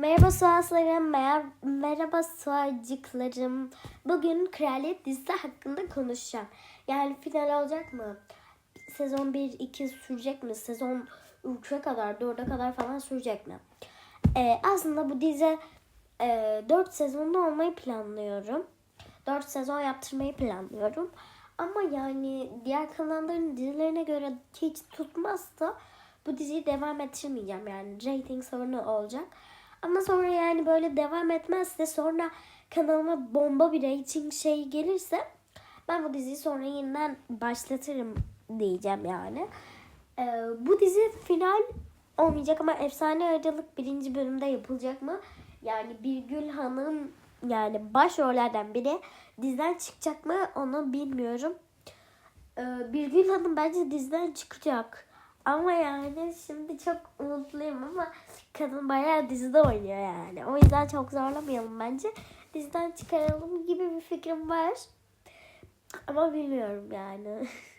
Merhaba suaslarım, mer merhaba suacıklarım. Bugün Kraliyet dizisi hakkında konuşacağım. Yani final olacak mı? Sezon 1, 2 sürecek mi? Sezon 3'e kadar, 4'e kadar falan sürecek mi? Ee, aslında bu dizi e, 4 sezonda olmayı planlıyorum. 4 sezon yaptırmayı planlıyorum. Ama yani diğer kanalların dizilerine göre hiç tutmazsa bu diziyi devam ettirmeyeceğim. Yani rating sorunu olacak. Ama sonra yani böyle devam etmezse sonra kanalıma bomba bir rating şey gelirse ben bu diziyi sonra yeniden başlatırım diyeceğim yani. Ee, bu dizi final olmayacak ama Efsane Ayrılık birinci bölümde yapılacak mı? Yani Birgül Hanım yani başrollerden biri diziden çıkacak mı onu bilmiyorum. Ee, Birgül Hanım bence diziden çıkacak. Ama yani şimdi çok umutluyum ama kadın bayağı dizide oynuyor yani. O yüzden çok zorlamayalım bence. Diziden çıkaralım gibi bir fikrim var. Ama bilmiyorum yani.